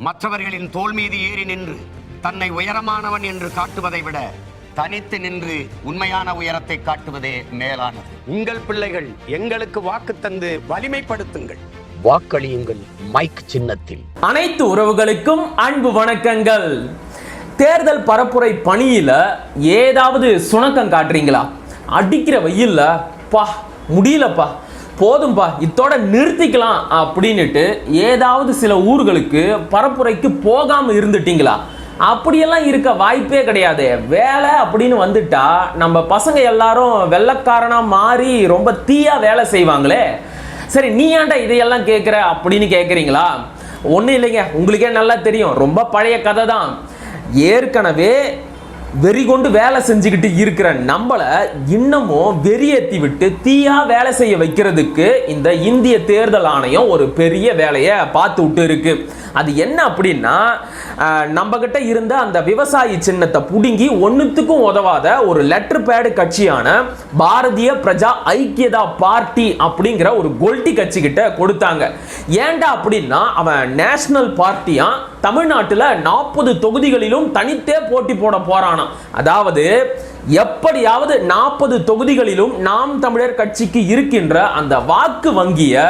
மற்றவர்களின் தோள் மீது ஏறி நின்று தன்னை உயரமானவன் என்று காட்டுவதை விட தனித்து நின்று உண்மையான உயரத்தை காட்டுவதே மேலானது. உங்கள் பிள்ளைகள் எங்களுக்கு வாக்கு தந்து வலிமைப்படுத்துங்கள். வாக்களியுங்கள் மைக் சின்னத்தில். அனைத்து உறவுகளுக்கும் அன்பு வணக்கங்கள். தேர்தல் பரப்புரை பணியில ஏதாவது சுணக்கம் காட்டுறீங்களா? அடிக்கிற வெயில்ல பா முடியலப்பா. போதும்பா இத்தோட நிறுத்திக்கலாம் அப்படின்னுட்டு ஏதாவது சில ஊர்களுக்கு பரப்புரைக்கு போகாமல் இருந்துட்டீங்களா? அப்படியெல்லாம் இருக்க வாய்ப்பே கிடையாது. வேலை அப்படின்னு வந்துட்டா நம்ம பசங்க எல்லாரும் வெள்ளக்காரனாக மாறி ரொம்ப தீயா வேலை செய்வாங்களே. சரி நீ ஏன்டா இதையெல்லாம் கேட்குற அப்படின்னு கேட்குறீங்களா ஒன்றும் இல்லைங்க உங்களுக்கே நல்லா தெரியும். ரொம்ப பழைய கதை தான் ஏற்கனவே வெறி கொண்டு வேலை செஞ்சுக்கிட்டு இருக்கிற நம்மளை இன்னமும் வெறியேற்றி விட்டு தீயா வேலை செய்ய வைக்கிறதுக்கு இந்த இந்திய தேர்தல் ஆணையம் ஒரு பெரிய வேலையை பார்த்து விட்டு இருக்கு. அது என்ன அப்படின்னா நம்மக்கிட்ட இருந்த அந்த விவசாயி சின்னத்தை புடுங்கி ஒன்றுத்துக்கும் உதவாத ஒரு லெட்டர் பேடு கட்சியான பாரதிய பிரஜா ஐக்கியதா பார்ட்டி அப்படிங்கிற ஒரு கொல்டி கட்சிக்கிட்ட கொடுத்தாங்க. ஏன்டா அப்படின்னா அவன் நேஷனல் பார்ட்டியாக தமிழ்நாட்டில் நாற்பது தொகுதிகளிலும் தனித்தே போட்டி போட போகிறான் போறானாம் அதாவது எப்படியாவது நாற்பது தொகுதிகளிலும் நாம் தமிழர் கட்சிக்கு இருக்கின்ற அந்த வாக்கு வங்கியை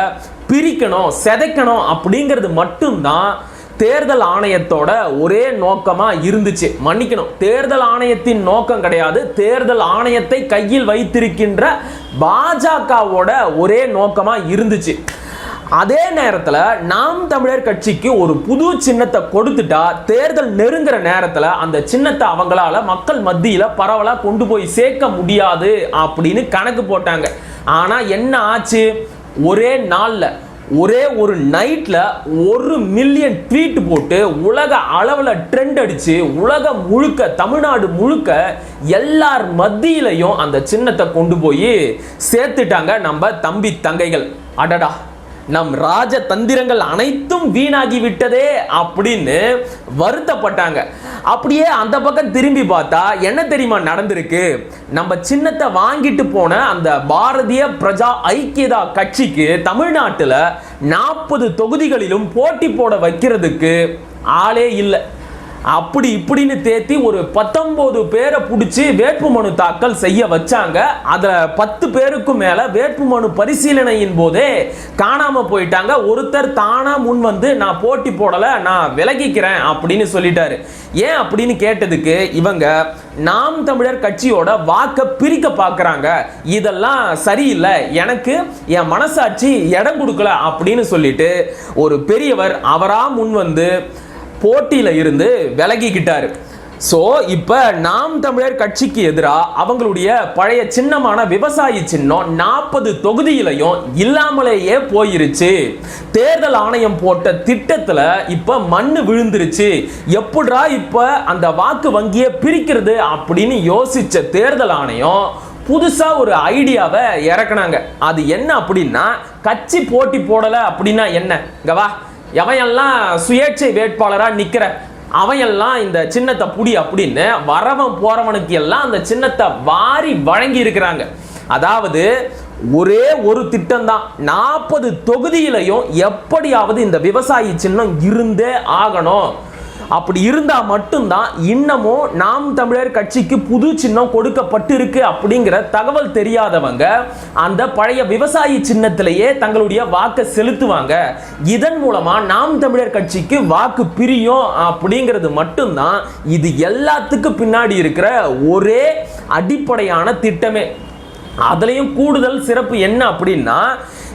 பிரிக்கணும் செதைக்கணும் அப்படிங்கிறது மட்டும்தான் தேர்தல் ஆணையத்தோட ஒரே நோக்கமா இருந்துச்சு. மன்னிக்கணும். தேர்தல் ஆணையத்தின் நோக்கம் கிடையாது. தேர்தல் ஆணையத்தை கையில் வைத்திருக்கின்ற பாஜகவோட ஒரே நோக்கமா இருந்துச்சு. அதே நேரத்தில் நாம் தமிழர் கட்சிக்கு ஒரு புது சின்னத்தை கொடுத்துட்டா தேர்தல் நெருங்குற நேரத்தில் அந்த சின்னத்தை அவங்களால மக்கள் மத்தியில் பரவலாக கொண்டு போய் சேர்க்க முடியாது அப்படின்னு கணக்கு போட்டாங்க. ஆனால் என்ன ஆச்சு? ஒரே நாளில் ஒரே ஒரு நைட்டில் ஒரு மில்லியன் ட்வீட் போட்டு உலக அளவில் ட்ரெண்ட் அடித்து உலகம் முழுக்க தமிழ்நாடு முழுக்க எல்லார் மத்தியிலையும் அந்த சின்னத்தை கொண்டு போய் சேர்த்துட்டாங்க நம்ம தம்பி தங்கைகள். அடடா. நம் ராஜ தந்திரங்கள் அனைத்தும் வீணாகி விட்டதே அப்படின்னு வருத்தப்பட்டாங்க. அப்படியே அந்த பக்கம் திரும்பி பார்த்தா என்ன தெரியுமா நடந்திருக்கு? நம்ம சின்னத்தை வாங்கிட்டு போன அந்த பாரதிய பிரஜா ஐக்கியதா கட்சிக்கு தமிழ்நாட்டில் நாற்பது தொகுதிகளிலும் போட்டி போட வைக்கிறதுக்கு ஆளே இல்லை. அப்படி இப்படின்னு தேத்தி ஒரு பத்தொன்பது பேரை பிடிச்சி வேட்புமனு தாக்கல் செய்ய வச்சாங்க. அதில் பத்து பேருக்கும் மேலே வேட்புமனு பரிசீலனையின் போதே காணாமல் போயிட்டாங்க. ஒருத்தர் தானாக முன் வந்து நான் போட்டி போடலை நான் விலகிக்கிறேன் அப்படின்னு சொல்லிட்டாரு. ஏன் அப்படின்னு கேட்டதுக்கு இவங்க நாம் தமிழர் கட்சியோட வாக்கை பிரிக்க பார்க்குறாங்க இதெல்லாம் சரியில்லை. எனக்கு என் மனசாட்சி இடம் கொடுக்கல அப்படின்னு சொல்லிட்டு ஒரு பெரியவர் அவராக முன் வந்து போட்டியில் இருந்து விலகிக்கிட்டார். ஸோ இப்போ நாம் தமிழர் கட்சிக்கு எதிராக அவங்களுடைய பழைய சின்னமான விவசாயி சின்னம் நாற்பது தொகுதியிலையும் இல்லாமலேயே போயிருச்சு. தேர்தல் ஆணையம் போட்ட திட்டத்தில் இப்போ மண்ணு விழுந்துருச்சு. எப்படா இப்போ அந்த வாக்கு வங்கியை பிரிக்கிறது அப்படின்னு யோசித்த தேர்தல் ஆணையம் புதுசாக ஒரு ஐடியாவை இறக்குனாங்க. அது என்ன அப்படின்னா கட்சி போட்டி போடலை அப்படின்னா என்ன? இங்கே வா. எவையெல்லாம் சுயேட்சை வேட்பாளராக நிற்கிற அவையெல்லாம் இந்த சின்னத்தை புடி அப்படின்னு வரவன் போறவனுக்கு எல்லாம் அந்த சின்னத்தை வாரி வழங்கி இருக்கிறாங்க. அதாவது ஒரே ஒரு திட்டம் தான் நாற்பது தொகுதியிலையும் எப்படியாவது இந்த விவசாயி சின்னம் இருந்தே ஆகணும். அப்படி இருந்தால் மட்டும்தான் இன்னமும் நாம் தமிழர் கட்சிக்கு புது சின்னம் கொடுக்கப்பட்டிருக்கு அப்படிங்கிற தகவல் தெரியாதவங்க அந்த பழைய விவசாயி சின்னத்திலேயே தங்களுடைய வாக்கை செலுத்துவாங்க. இதன் மூலமாக நாம் தமிழர் கட்சிக்கு வாக்கு பிரியும் அப்படிங்கிறது மட்டும்தான் இது எல்லாத்துக்கும் பின்னாடி இருக்கிற ஒரே அடிப்படையான திட்டமே. அதுலேயும் கூடுதல் சிறப்பு என்ன அப்படின்னா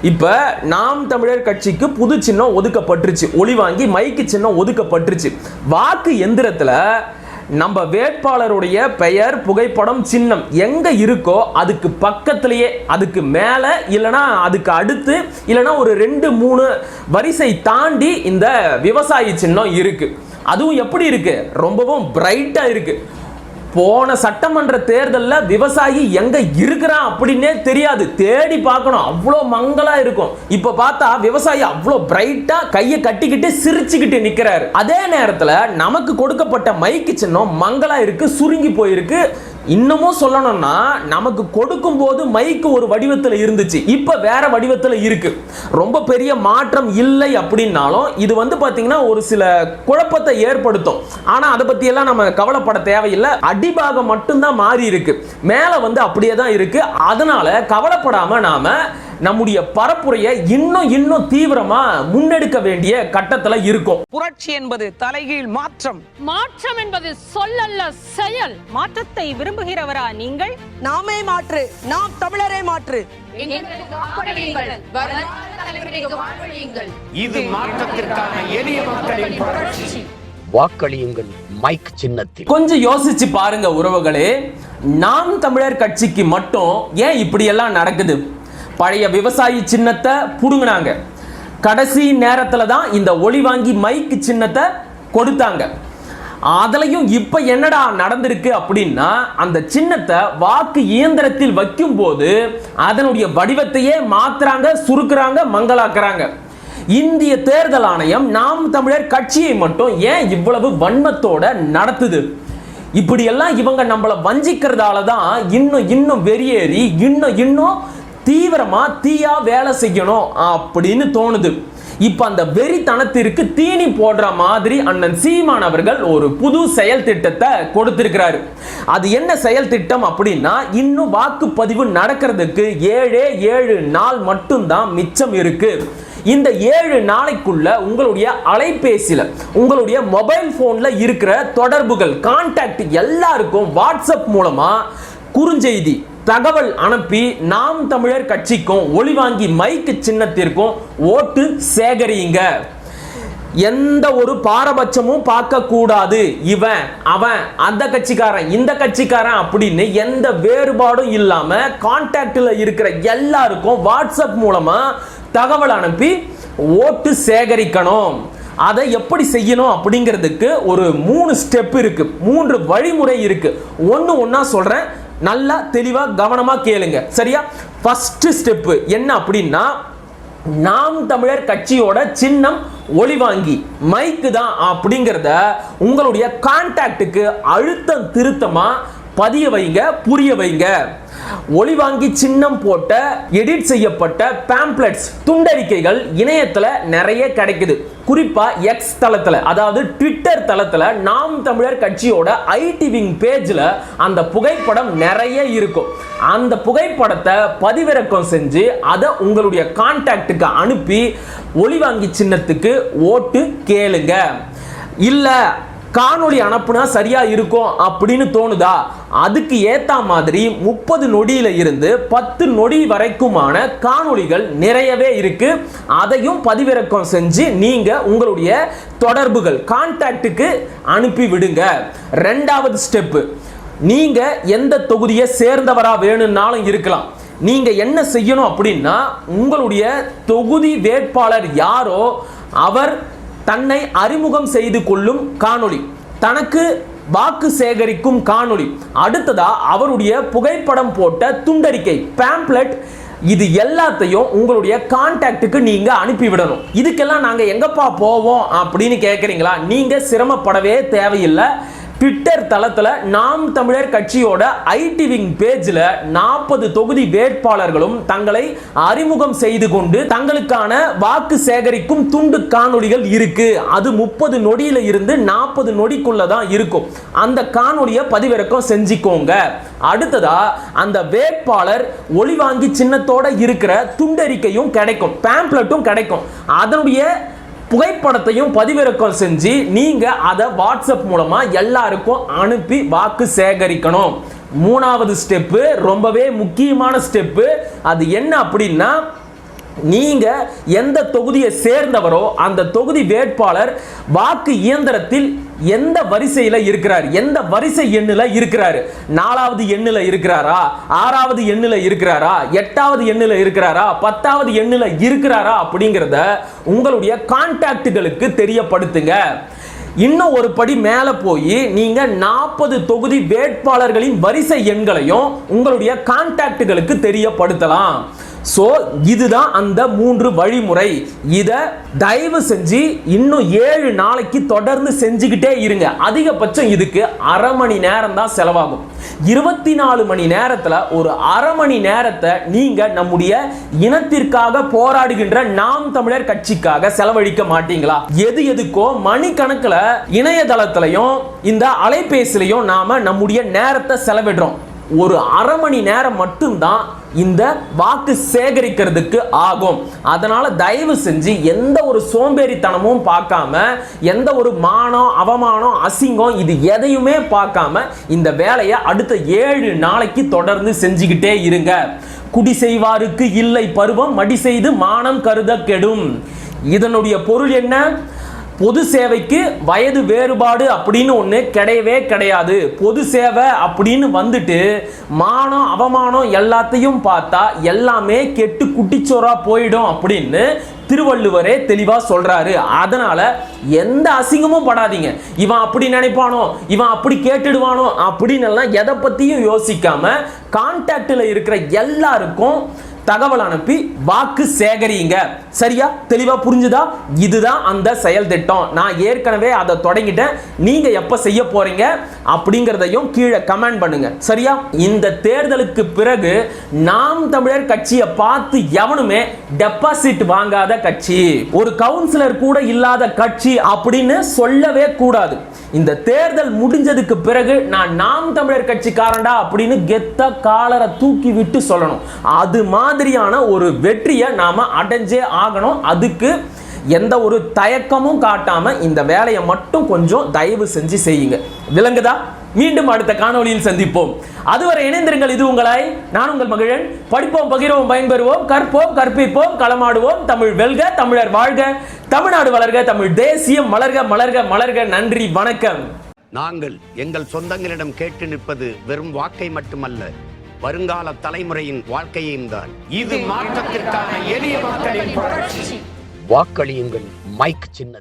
இப்போ நாம் தமிழர் கட்சிக்கு புது சின்னம் ஒதுக்கப்பட்டுருச்சு. ஒளி வாங்கி மைக்கு சின்னம் ஒதுக்கப்பட்டுருச்சு. வாக்கு எந்திரத்தில் நம்ம வேட்பாளருடைய பெயர் புகைப்படம் சின்னம் எங்க இருக்கோ அதுக்கு பக்கத்திலேயே அதுக்கு மேல இல்லைனா அதுக்கு அடுத்து இல்லைனா ஒரு ரெண்டு மூணு வரிசை தாண்டி இந்த விவசாயி சின்னம் இருக்கு. அதுவும் எப்படி இருக்கு? ரொம்பவும் பிரைட்டா இருக்கு. போன சட்டமன்ற தேர்தலில் விவசாயி எங்க இருக்கிறான் அப்படின்னே தெரியாது. தேடி பார்க்கணும். அவ்வளோ மங்களா இருக்கும். இப்ப பார்த்தா விவசாயி அவ்வளோ பிரைட்டா கையை கட்டிக்கிட்டு சிரிச்சுக்கிட்டு நிக்கிறாரு. அதே நேரத்தில் நமக்கு கொடுக்கப்பட்ட மைக்கு சின்னம் மங்களா இருக்கு சுருங்கி போயிருக்கு. இன்னமும் சொல்லணும்னா நமக்கு கொடுக்கும் போது மைக்கு ஒரு வடிவத்தில் இருந்துச்சு. இப்போ வேற வடிவத்தில் இருக்கு. ரொம்ப பெரிய மாற்றம் இல்லை அப்படின்னாலும் இது வந்து பார்த்தீங்கன்னா ஒரு சில குழப்பத்தை ஏற்படுத்தும். ஆனால் அதை பற்றியெல்லாம் நம்ம கவலைப்பட தேவையில்லை. அடிபாகம் மட்டும்தான் மாறி இருக்கு. மேலே வந்து அப்படியே தான் இருக்கு. அதனால கவலைப்படாம நாம நம்முடைய பரப்புரையை இன்னும் இன்னும் தீவிரமா முன்னெடுக்க வேண்டிய கட்டத்துல இருக்கும். புரட்சி என்பது தலைகீழ் மாற்றம். மாற்றம் என்பது சொல்லல்ல செயல். மாற்றத்தை விரும்புகிறவரா நீங்கள்? நாமே மாற்று. நாம் தமிழரே மாற்று. இது மாற்றத்திற்கான எளிய மக்களின் புரட்சி. வாக்களியுங்கள் மைக் சின்னத்தில். கொஞ்சம் யோசிச்சு பாருங்க உறவுகளே. நாம் தமிழர் கட்சிக்கு மட்டும் ஏன் இப்படி எல்லாம் நடக்குது? பழைய விவசாயி சின்னத்தை புடுங்கினாங்க. கடைசி நேரத்தில் தான் இந்த ஒளி வாங்கி மைக்கு சின்னத்தை கொடுத்தாங்க. அதுலையும் இப்போ என்னடா நடந்திருக்கு அப்படின்னா அந்த சின்னத்தை வாக்கு இயந்திரத்தில் வைக்கும் போது அதனுடைய வடிவத்தையே மாத்துறாங்க சுருக்குறாங்க மங்களாக்குறாங்க இந்திய தேர்தல் ஆணையம் நாம் தமிழர் கட்சியை மட்டும் ஏன் இவ்வளவு வன்மத்தோட நடத்துது? இப்படியெல்லாம் இவங்க நம்மளை வஞ்சிக்கிறதால தான் இன்னும் இன்னும் வெறியேறி இன்னும் இன்னும் தீவிரமாக தீயா வேலை செய்யணும் அப்படின்னு தோணுது. இப்போ அந்த வெறித்தனத்திற்கு தீனி போடுற மாதிரி அண்ணன் சீமான் அவர்கள் ஒரு புது செயல் திட்டத்தை கொடுத்திருக்கிறாரு. அது என்ன செயல் திட்டம் அப்படின்னா இன்னும் வாக்குப்பதிவு நடக்கிறதுக்கு ஏழே ஏழு நாள் மட்டும்தான் மிச்சம் இருக்கு. இந்த ஏழு நாளைக்குள்ள உங்களுடைய அலைபேசியில் உங்களுடைய மொபைல் ஃபோனில் இருக்கிற தொடர்புகள் கான்டாக்ட் எல்லாருக்கும் வாட்ஸ்அப் மூலமாக குறுஞ்செய்தி தகவல் அனுப்பி நாம் தமிழர் கட்சிக்கும் ஒளிவாங்கி மைக்கு சின்னத்திற்கும் ஓட்டு சேகரியுங்க. எந்த ஒரு பாரபட்சமும் பார்க்க கூடாது இவன் அவன் அந்த கட்சிக்காரன் இந்த கட்சிக்காரன் அப்படின்னு எந்த வேறுபாடும் இல்லாம கான்டாக்டில் இருக்கிற எல்லாருக்கும் வாட்ஸ்அப் மூலமா தகவல் அனுப்பி ஓட்டு சேகரிக்கணும். அதை எப்படி செய்யணும் அப்படிங்கிறதுக்கு ஒரு மூணு ஸ்டெப் இருக்கு. மூன்று வழிமுறை இருக்கு. ஒன்று ஒன்றா சொல்றேன். நல்லா தெளிவா கவனமா கேளுங்க. சரியா? ஃபஸ்ட்டு ஸ்டெப் என்ன அப்படின்னா நாம் தமிழர் கட்சியோட சின்னம் ஒளிவாங்கி மைக்கு தான் அப்படிங்கிறத உங்களுடைய கான்டாக்டுக்கு அழுத்தம் திருத்தமா பதிய வைங்க புரிய வைங்க. ஒளிவாங்கி சின்னம் போட்ட எடிட் செய்யப்பட்ட பேம்ப்ளெட்ஸ் துண்டறிக்கைகள் இணையத்தில் நிறைய கிடைக்குது. குறிப்பாக எக்ஸ் தளத்தில் அதாவது ட்விட்டர் தளத்தில் நாம் தமிழர் கட்சியோட ஐடி விங் பேஜில் அந்த புகைப்படம் நிறைய இருக்கும். அந்த புகைப்படத்தை பதிவிறக்கம் செஞ்சு அதை உங்களுடைய கான்டாக்டுக்கு அனுப்பி ஒளிவாங்கி சின்னத்துக்கு ஓட்டு கேளுங்க. இல்லை காணொளி அனுப்புனா சரியா இருக்கும் அப்படின்னு தோணுதா? அதுக்கு ஏற்ற மாதிரி முப்பது நொடியில இருந்து பத்து நொடி வரைக்குமான காணொளிகள் நிறையவே இருக்கு. அதையும் பதிவிறக்கம் செஞ்சு நீங்க உங்களுடைய தொடர்புகள் கான்டாக்டுக்கு அனுப்பி விடுங்க. ரெண்டாவது ஸ்டெப்பு நீங்க எந்த தொகுதியை சேர்ந்தவரா வேணும்னாலும் இருக்கலாம். நீங்க என்ன செய்யணும் அப்படின்னா உங்களுடைய தொகுதி வேட்பாளர் யாரோ அவர் தன்னை அறிமுகம் செய்து கொள்ளும் காணொளி. தனக்கு வாக்கு சேகரிக்கும் காணொளி. அடுத்ததா அவருடைய புகைப்படம் போட்ட துண்டறிக்கை பேம்ப்ளெட் இது எல்லாத்தையும் உங்களுடைய கான்டாக்டுக்கு நீங்க அனுப்பி விடணும் இதுக்கெல்லாம் நாங்க எங்கப்பா போவோம் அப்படின்னு கேட்குறீங்களா நீங்க சிரமப்படவே தேவையில்லை. ட்விட்டர் தளத்தில் நாம் தமிழர் கட்சியோட ஐடி விங் பேஜில் நாற்பது தொகுதி வேட்பாளர்களும் தங்களை அறிமுகம் செய்து கொண்டு தங்களுக்கான வாக்கு சேகரிக்கும் துண்டு காணொலிகள் இருக்கு. அது முப்பது நொடியில் இருந்து நாற்பது நொடிக்குள்ள தான் இருக்கும். அந்த காணொலியை பதிவிறக்கம் செஞ்சுக்கோங்க. அடுத்ததா அந்த வேட்பாளர் ஒளிவாங்கி சின்னத்தோட இருக்கிற துண்டறிக்கையும் கிடைக்கும். பேம்ப்ளட்டும் கிடைக்கும். அதனுடைய புகைப்படத்தையும் பதிவிறக்கம் செஞ்சு நீங்க அதை வாட்ஸ்அப் மூலமா எல்லாருக்கும் அனுப்பி வாக்கு சேகரிக்கணும். மூணாவது ஸ்டெப்பு ரொம்பவே முக்கியமான ஸ்டெப்பு. அது என்ன அப்படின்னா நீங்க எந்த தொகுதியை சேர்ந்தவரோ அந்த தொகுதி வேட்பாளர் வாக்கு இயந்திரத்தில் எந்த வரிசையில் இருக்கிறார்? எந்த வரிசை எண்ணில் இருக்கிறாரு? நாலாவது எண்ணில் இருக்கிறாரா? ஆறாவது எண்ணில் இருக்கிறாரா? எட்டாவது எண்ணில் இருக்கிறாரா? பத்தாவது எண்ணில் இருக்கிறாரா? அப்படிங்கிறத உங்களுடைய கான்டாக்டுகளுக்கு தெரியப்படுத்துங்க. இன்னும் ஒரு படி மேலே போய் நீங்கள் நாற்பது தொகுதி வேட்பாளர்களின் வரிசை எண்களையும் உங்களுடைய கான்டாக்டுகளுக்கு தெரியப்படுத்தலாம். ஸோ இதுதான் அந்த மூன்று வழிமுறை. இதை தயவு செஞ்சு இன்னும் ஏழு நாளைக்கு தொடர்ந்து செஞ்சுக்கிட்டே இருங்க. அதிகபட்சம் இதுக்கு அரை மணி நேரம் தான் செலவாகும். இருபத்தி நாலு மணி நேரத்தில் ஒரு அரை மணி நேரத்தை நீங்கள் நம்முடைய இனத்திற்காக போராடுகின்ற நாம் தமிழர் கட்சிக்காக செலவழிக்க மாட்டீங்களா? எது எதுக்கோ மணிக்கணக்கில் இணையதளத்திலையும் இந்த அலைபேசிலையும் நாம் நம்முடைய நேரத்தை செலவிடுறோம். ஒரு அரை மணி நேரம் மட்டும்தான் இந்த வாக்கு சேகரிக்கிறதுக்கு ஆகும். அதனால தயவு செஞ்சு எந்த ஒரு சோம்பேறித்தனமும் பார்க்காம எந்த ஒரு மானம் அவமானம் அசிங்கம் இது எதையுமே பார்க்காம இந்த வேலையை அடுத்த ஏழு நாளைக்கு தொடர்ந்து செஞ்சுக்கிட்டே இருங்க. குடி செய்வாருக்கு இல்லை பருவம் மடி செய்து மானம் கருத கெடும். இதனுடைய பொருள் என்ன? பொது சேவைக்கு வயது வேறுபாடு அப்படின்னு ஒன்று கிடையவே கிடையாது. பொது சேவை அப்படின்னு வந்துட்டு மானம் அவமானம் எல்லாத்தையும் பார்த்தா எல்லாமே கெட்டு குட்டிச்சோரா போயிடும் அப்படின்னு திருவள்ளுவரே தெளிவாக சொல்கிறாரு அதனால் எந்த அசிங்கமும் படாதீங்க. இவன் அப்படி நினைப்பானோ இவன் அப்படி கேட்டுடுவானோ அப்படின்னு எல்லாம் எதை பற்றியும் யோசிக்காமல் கான்டாக்டில் இருக்கிற எல்லாருக்கும் தகவல் அனுப்பி வாக்கு சேகரிங்க சரியா? தெளிவா புரிஞ்சுதா? இதுதான் அந்த செயல் திட்டம். நான் ஏற்கனவே அதை தொடங்கிட்டேன். நீங்க எப்ப செய்ய போறீங்க அப்படிங்கறதையும் கீழே கமெண்ட் பண்ணுங்க. சரியா? இந்த தேர்தலுக்கு பிறகு நாம் தமிழர் கட்சியை பார்த்து எவனுமே டெபாசிட் வாங்காத கட்சி. ஒரு கவுன்சிலர் கூட இல்லாத கட்சி அப்படின்னு சொல்லவே கூடாது. இந்த தேர்தல் முடிஞ்சதுக்கு பிறகு நான் நாம் தமிழர் கட்சிக்காரன்டா அப்படின்னு கெத்த காலரை தூக்கி விட்டு சொல்லணும். அது மாதிரியான ஒரு வெற்றியை நாம அடைஞ்சே ஆகணும். அதுக்கு எந்த ஒரு தயக்கமும் காட்டாமல் இந்த வேலையை மட்டும் கொஞ்சம் தயவு செஞ்சு செய்யுங்க. விளங்குதா? மீண்டும் அடுத்த காணொளியில் சந்திப்போம். அதுவரை இணைந்திருங்கள் இது உங்களை நான் உங்கள் மகிழன். படிப்போம் பகிர்வோம் பயன்பெறுவோம். கற்போம் கற்பிப்போம் களமாடுவோம். தமிழ் வெல்க தமிழர் வாழ்க. தமிழ்நாடு வளர்க தமிழ் தேசியம் மலர்க மலர்க மலர்க. நன்றி வணக்கம். நாங்கள் எங்கள் சொந்தங்களிடம் கேட்டு நிற்பது வெறும் வாக்கை மட்டுமல்ல வருங்கால தலைமுறையின் வாழ்க்கையும் தான். இது மாற்றத்திற்கான எளிய வாக்களியுங்கள் மைக் சின்ன